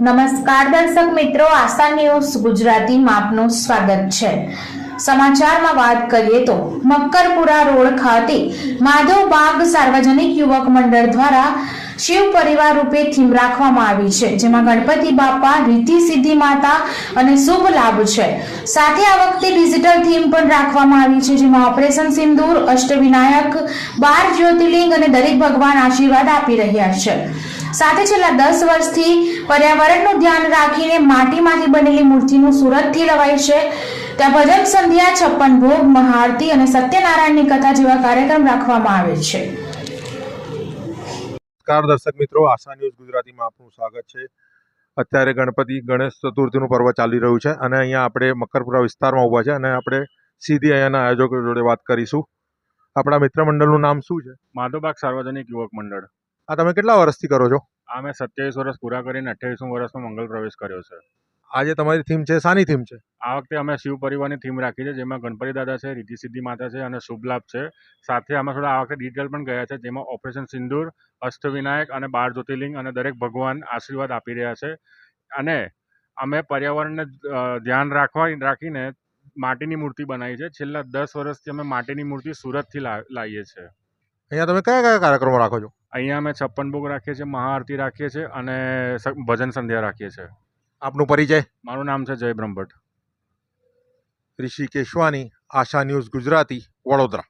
નમસ્કાર દર્શક મિત્રો, આશા ન્યૂઝ ગુજરાતીમાં આપનું સ્વાગત છે. સમાચારમાં વાત કરીએ તો મક્કરપુરા રોડ ખાતે માધવ બાગ સાર્વજનિક યુવક મંડળ દ્વારા શિવ પરિવાર રૂપે થીમ રાખવામાં આવી છે, જેમાં ગણપતિ બાપા, રીતિ સિદ્ધિ માતા અને શુભ લાભ છે. સાથે આ વખતે ડિજિટલ થીમ પણ રાખવામાં આવી છે, જેમાં ઓપરેશન સિંદૂર, અષ્ટવિનાયક, બાર જ્યોતિર્લિંગ અને દરેક ભગવાન આશીર્વાદ આપી રહ્યા છે. સાથે છેલ્લા દસ વર્ષથી પર્યાવરણનું ધ્યાન રાખીને માટીમાંથી બનેલી મૂર્તિનું સુરતથી લવાય છે. ત્યાં ભજન સંધ્યા છપ્પન ભોગ મહાઆરતી અને સત્યનારાયણની કથા જેવા કાર્યક્રમ રાખવામાં આવે છે. નમસ્કાર દર્શક મિત્રો આશા ન્યૂઝ ગુજરાતીમાં આપનું સ્વાગત છે. અત્યારે ગણપતિ ગણેશ ચતુર્થીનું પર્વ ચાલી રહ્યું છે અને અહીંયા આપણે મકરપુરા વિસ્તારમાં ઊભા છે અને આપણે સીધી અહીંયાના આયોજકો જોડે વાત કરીશું. આપણા મિત્ર મંડળનું નામ શું છે? માધવબાગ સાર્વજનિક યુવક મંડળ. આ તમે કેટલા વર્ષથી કરો છો? આ મેં સત્યાવીસ વર્ષ પૂરા કરીને અઠ્યાવીસમું વર્ષમાં મંગલ પ્રવેશ કર્યો છે. આજે તમારી થીમ છે સાની થીમ છે? આ વખતે અમે શિવ પરિવારની થીમ રાખી છે જેમાં ગણપતિ દાદા છે રીતિ સિદ્ધિ માતા છે અને શુભ લાભ છે. સાથે આમાં થોડા આ વખતે ડિટેલ પણ ગયા છે જેમાં ઓપરેશન સિંદૂર અષ્ટવિનાયક અને બાર જ્યોતિર્લિંગ અને દરેક ભગવાન આશીર્વાદ આપી રહ્યા છે. અને અમે પર્યાવરણને ધ્યાન રાખવા રાખીને માટીની મૂર્તિ બનાવી છે. છેલ્લા દસ વર્ષથી અમે માટીની મૂર્તિ સુરતથી લા- લાવીએ છીએ. અહીંયા તમે કયા કયા કાર્યક્રમો રાખો છો? અહીંયા અમે છપ્પન ભોગ રાખીએ છીએ મહાઆરતી રાખીએ છીએ અને ભજન સંધ્યા રાખીએ છીએ. આપનું પરિચય? મારું નામ છે જય બ્રહ્મભટ્ટ. ઋષિ કેશવાની આશા ન્યૂઝ ગુજરાતી વડોદરા.